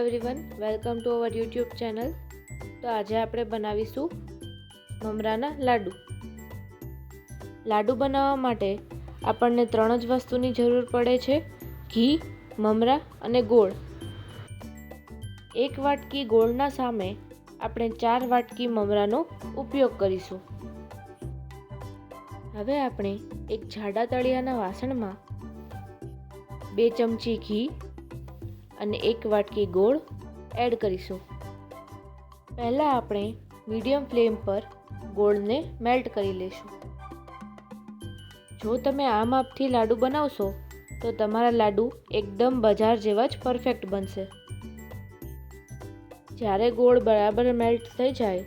Welcome to our YouTube channel તો આજે આપણે બનાવીશું મમરાના લાડુ. લાડુ બનાવવા માટે આપણને ત્રણ જ વસ્તુની જરૂર પડે છે. ઘી, મમરા અને ગોળ. એક વાટકી ગોળના સામે આપણે ચાર વાટકી મમરાનો ઉપયોગ કરીશું. હવે આપણે એક જાડા તળિયાના વાસણમાં બે ચમચી ઘી અને એક વાટકી ગોળ એડ કરીશું. પહેલાં આપણે મીડિયમ ફ્લેમ પર ગોળને મેલ્ટ કરી લઈશું. જો તમે આ માપથી લાડુ બનાવશો, તો તમારા લાડુ એકદમ બજાર જેવા જ પરફેક્ટ બનશે. જ્યારે ગોળ બરાબર મેલ્ટ થઈ જાય,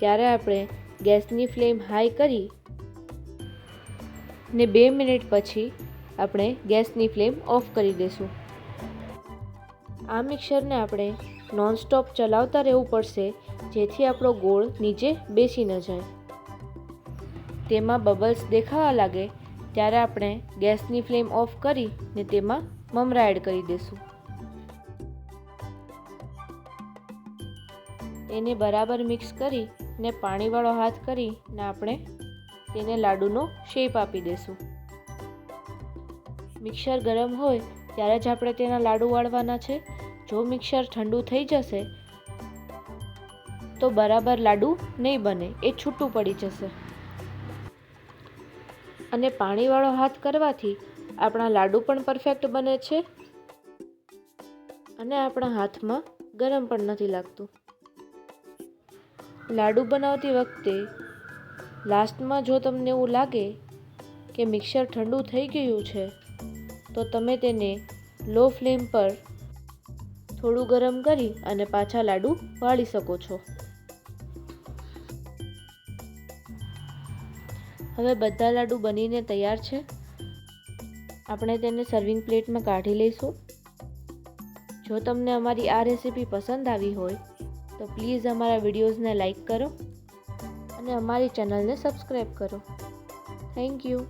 ત્યારે આપણે ગેસની ફ્લેમ હાઈ કરી ને બે મિનિટ પછી આપણે ગેસની ફ્લેમ ઓફ કરી દઈશું. આ મિક્સરને આપણે નોનસ્ટોપ ચલાવતા રહેવું પડશે, જેથી આપણો ગોળ નીચે બેસી ન જાય. તેમાં બબલ્સ દેખાવા લાગે, ત્યારે આપણે ગેસની ફ્લેમ ઓફ કરી ને તેમાં મમરા એડ કરી દઈશું તેને બરાબર મિક્સ કરી ને પાણીવાળો હાથ કરી ને આપણે તેને લાડુનો શેપ આપી દઈશું મિક્સર ગરમ હોય ત્યારે જ આપણે તેના લાડુ વાળવાના છે. જો મિક્સર ઠંડુ થઈ જશે, તો બરાબર લાડુ નહીં બને, એ છૂટું પડી જશે. અને પાણીવાળો હાથ કરવાથી આપણા લાડુ પણ પરફેક્ટ બને છે અને આપણા હાથમાં ગરમ પણ નથી લાગતું. લાડુ બનાવતી વખતે લાસ્ટમાં જો તમને એવું લાગે કે મિક્સર ઠંડુ થઈ ગયું છે તો તમે તેને લો ફ્લેમ પર થોડું ગરમ કરી અને પાછા લાડુ વાળી શકો છો. હવે બધા લાડુ બનીને તૈયાર છે. આપણે તેને સર્વિંગ પ્લેટમાં કાઢી લઈશું. જો તમને અમારી આ રેસીપી પસંદ આવી હોય, તો પ્લીઝ અમારા વિડીયોઝને લાઈક કરો અને અમારી ચેનલને સબસ્ક્રાઈબ કરો. Thank you